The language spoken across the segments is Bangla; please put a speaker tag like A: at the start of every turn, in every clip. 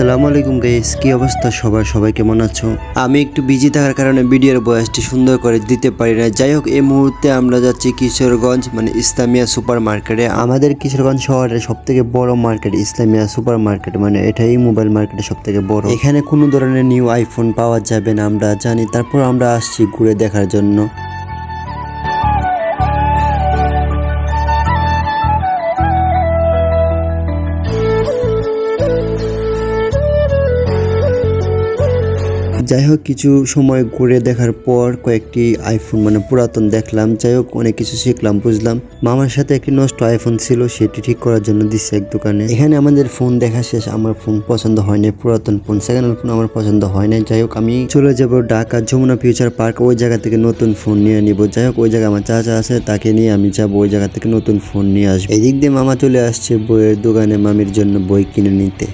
A: আসসালামু আলাইকুম গাইস কি অবস্থা সবার? সবাই কেমন আছো? আমি একটু বিজি থাকার কারণে ভিডিওর বয়সটি সুন্দর করে দিতে পারি না। যাই হোক, এই মুহূর্তে আমরা যাচ্ছি কিশোরগঞ্জ মানে ইসলামিয়া সুপার মার্কেটে আমাদের কিশোরগঞ্জ শহরের সব থেকে বড় মার্কেট ইসলামিয়া সুপার মার্কেট মানে এটাই মোবাইল মার্কেটের সব থেকে বড়। এখানে কোনো ধরনের নিউ আইফোন পাওয়া যাবে না, আমরা জানি। তারপর আমরা আসছি ঘুরে দেখার জন্য। যাই হোক, কিছু সময় ঘুরে দেখার পর কয়েকটি আইফোন মানে পুরাতন দেখলাম। যাই হোক, অনেক কিছু শিখলাম, বুঝলাম। মামার সাথে একটি নষ্ট আইফোন ছিল, সেটি ঠিক করার জন্য দিচ্ছে এক দোকানে। এখানে আমাদের ফোন দেখা শেষ, আমার ফোন পছন্দ হয় না পুরাতন ফোন সেকেন্ড ফোন আমার পছন্দ হয় না যাই হোক, আমি চলে যাব ঢাকা যমুনা ফিউচার পার্ক ওই জায়গা থেকে নতুন ফোন নিয়ে নিব। যাই হোক, ওই জায়গায় আমার চাচা আছে, তাকে নিয়ে আমি যাব, ওই জায়গা থেকে নতুন ফোন নিয়ে আসব। এদিক দিয়ে মামা চলে আসছে বইয়ের দোকানে মামির জন্য বই কিনে নিতে।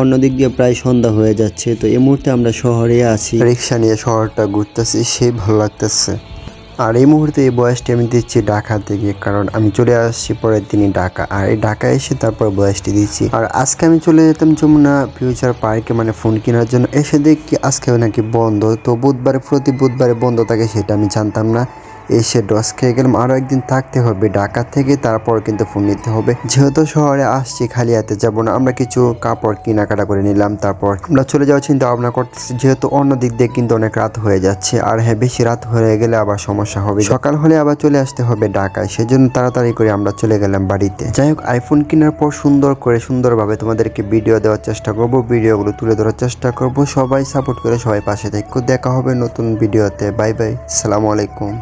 A: অন্যদিক দিয়ে প্রায় সন্ধ্যা হয়ে যাচ্ছে, তো এই মুহূর্তে আমরা শহরে আছি। রিক্সা নিয়ে শহরটা ঘুরতেছি সেই ভালো লাগতেছে। আর এই মুহূর্তে এই বয়সটি আমি দিচ্ছি ঢাকা থেকে, কারণ আমি চলে আসছি পরের দিনই ঢাকা। আর এই ঢাকা এসে তারপর বয়সটি দিচ্ছি। আর আজকে আমি চলে যেতাম যমুনা ফিউচার পার্কে মানে ফোন কেনার জন্য। এসে দেখি আজকে নাকি বন্ধ, তো বুধবারে, প্রতি বুধবারে বন্ধ থাকে সেটা আমি জানতাম না। এসে ডস খেয়ে গেলাম। আরও একদিন থাকতে হবে। ঢাকা থেকে তারপর কিন্তু ফোন নিতে হবে। যেহেতু শহরে আসছি, খালি হাতে যাব না। আমরা কিছু কাপড় কেনাকাটা করে নিলাম, তারপর আমরা চলে যাওয়ার চিন্তা ভাবনা করতেছি। যেহেতু অন্য দিক দিয়ে কিন্তু অনেক রাত হয়ে যাচ্ছে। আর হ্যাঁ বেশি রাত হয়ে গেলে আবার সমস্যা হবে। সকাল হলে আবার চলে আসতে হবে ঢাকায়। সেজন্য তাড়াতাড়ি করে আমরা চলে গেলাম বাড়িতে। যাই হোক আইফোন কেনার পর সুন্দর করে, সুন্দরভাবে তোমাদেরকে ভিডিও দেওয়ার চেষ্টা করব। ভিডিওগুলো তুলে ধরার চেষ্টা করব। সবাই সাপোর্ট করে সবাই পাশে থেকে। দেখা হবে নতুন ভিডিওতে বাই বাই সালামু আলাইকুম